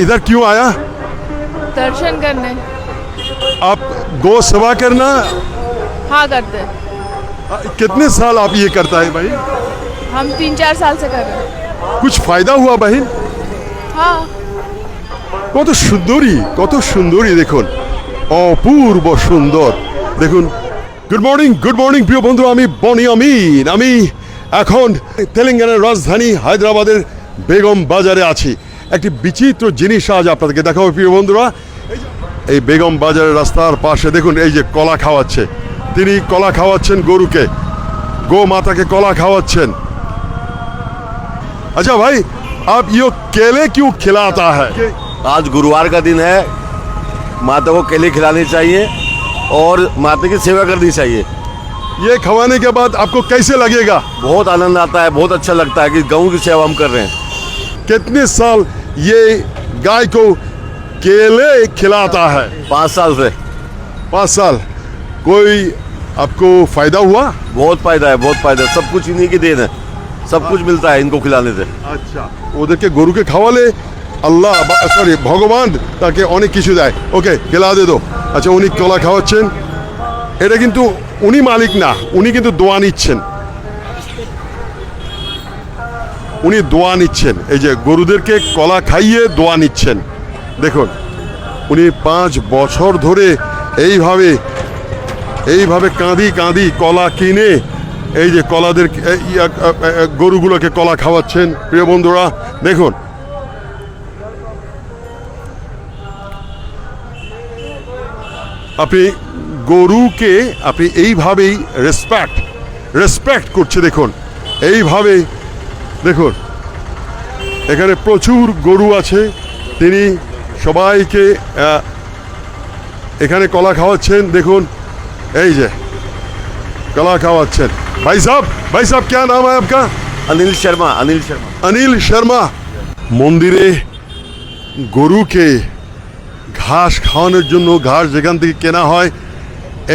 इधर क्यों आया दर्शन करने आप गौ सेवा करना हाँ करते हैं। कितने साल आप ये करता है भाई हम तीन चार साल से कर रहे हैं कुछ फायदा हुआ बहन हाँ কত সুন্দরী কত সুন্দরী দেখুন অপূর্ব সুন্দর দেখুন গুড মর্নিং গুড মর্নিং প্রিয় বন্ধু আমি বনি আমিন আমি এখন তেলেঙ্গানার রাজধানী হায়দ্রাবাদের বেগম বাজারে আছি একটি বিচিত্র জিনিস আজ আপনাদেরকে দেখাবো প্রিয় বন্ধুরা এই বেগম বাজারের রাস্তার পাশে দেখুন এই যে কলা খাওয়াচ্ছে তিনি কলা খাওয়াচ্ছেন গরুকে গো মাতাকে কলা খাওয়াচ্ছেন अच्छा भाई आप ये केले क्यों खिलाता है आज गुरुवार का दिन है माता को केले खिलाने चाहिए और माता की सेवा करनी चाहिए ये खवाने के बाद आपको कैसे लगेगा बहुत आनंद आता है बहुत अच्छा लगता है कि गऊ की सेवा हम कर रहे हैं कितने साल ये गाय को केले खिलाता है पाँच साल से पाँच साल कोई आपको फायदा हुआ बहुत फायदा है बहुत फायदा है सब कुछ इन्हीं की देन है सब कुछ मिलता है इनको खिलाने से আচ্ছা ওদেরকে গরুকে খাওয়ালে আল্লাহ সরি ভগবান তাকে অনেক কিছু দেয় ওকে খেলা দে দো আচ্ছা উনি কলা খাওয়াচ্ছেন এটা কিন্তু উনি মালিক না উনি কিন্তু দোয়া নিচ্ছেন উনি দোয়া নিচ্ছেন। এই যে গরুদেরকে কলা খাইয়ে দোয়া নিচ্ছেন। দেখুন, উনি পাঁচ বছর ধরে এইভাবে এইভাবে কাঁদি কাঁদি কলা কিনে এই যে কলাদের গরুগুলোকে কলা খাওয়াচ্ছেন। প্রিয় বন্ধুরা, দেখুন। আপনি গরুকে, আপনি এইভাবেই রেসপেক্ট রেসপেক্ট করছে, দেখুন। এইভাবে দেখুন এখানে প্রচুর গরু আছে তিনি সবাইকে এখানে কলা খাওয়াচ্ছেন দেখুন এই যে কলা খাওয়াচ্ছেন। ভাই সাহ ভাই সাহ কে নাম হয় আপনার অনিল শর্মা অনিল শর্মা। অনিল শর্মা মন্দিরে গরুকে ঘাস খাওয়ানোর জন্য ঘাস যেখান থেকে কেনা হয়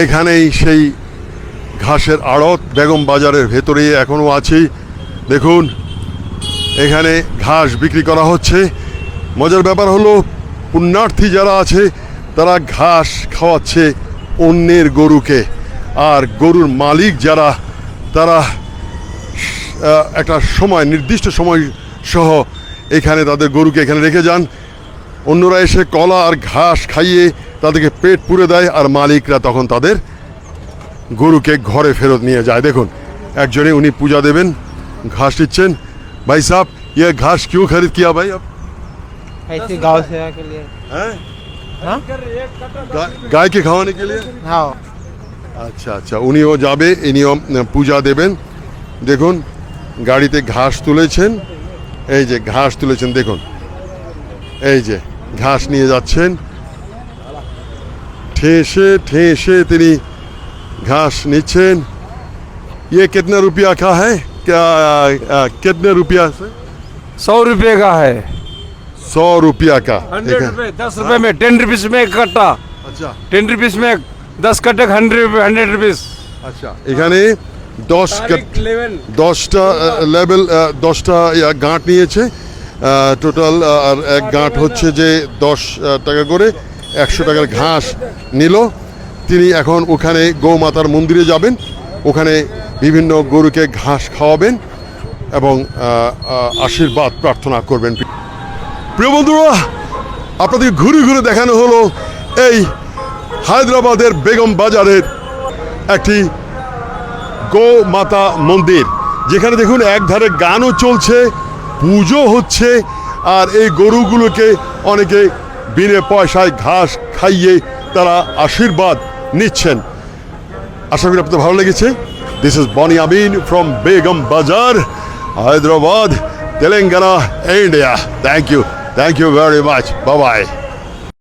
এখানেই সেই ঘাসের আড়ত বেগম বাজারের ভেতরে এখনও আছে। দেখুন এখানে ঘাস বিক্রি করা হচ্ছে। মজার ব্যাপার হলো, পুণ্যার্থী যারা আছে, তারা ঘাস খাওয়াচ্ছে অন্যের গরুকে। আর গরুর মালিক যারা, তারা একটা সময়, নির্দিষ্ট সময় সহ এখানে তাদের গরুকে এখানে রেখে যান। অন্যরা এসে কলা আর ঘাস খাইয়ে তাদেরকে পেট পুরে দেয়, আর মালিকরা তখন তাদের গরুকে ঘরে ফেরত নিয়ে যায়। দেখুন, একজনে উনি পূজা দেবেন, ঘাস দিচ্ছেন ভাই সাহ ये घास क्यों खरीद किया भाई अब ऐसे गांव सेवा के लिए हैं हाँ गा- गाय के खावाने के लिए हाँ আচ্ছা আচ্ছা উনিও যাবে ইনিও উম, পূজা দেবেন দেখুন গাড়িতে ঘাস তুলেছেন এই যে ঘাস তুলেছেন দেখুন এই যে ঘাস নিয়ে যাচ্ছেন ঠেসে ঠেসে তিনি ঘাস নিচ্ছেন ये कितना रुपया का है क्या आ, कितने रुपया से सौ रुपये का है सौ रुपया का हंड्रेड ठीक है रुपये दस रुपये में टेन रुपीज में एक कट्टा अच्छा टेन रुपीज में दस कट्टे हंड्रेड हंड्रेड रुपीज আচ্ছা এখানে দশ কাট- इलेवन দশটা লেভেল দশটা ইয়া, গাঁট নিয়েছে টোটাল আর এক গাঁট হচ্ছে যে দশ আহ, টাকা করে একশো টাকার ঘাস নিল তিনি এখন ওখানে গৌমাতার মন্দিরে যাবেন ওখানে বিভিন্ন গরুকে ঘাস খাওয়াবেন এবং আশীর্বাদ প্রার্থনা করবেন। প্রিয় বন্ধুরা, আপনাদের ঘুরে ঘুরে দেখানো হলো এই হায়দ্রাবাদের বেগম বাজারের একটি গো মাতা মন্দির। যেখানে দেখুন এক ধারে গানও চলছে, পুজো হচ্ছে, আর এই গরুগুলোকে অনেকে বিনে পয়সায় ঘাস খাইয়ে তারা আশীর্বাদ নিচ্ছেন। আশা করি আপনাদের ভালো লেগেছে। This is Bonnie Amin from Begum Bazar, Hyderabad, Telangana, India. Thank you. Thank you very much. Bye bye.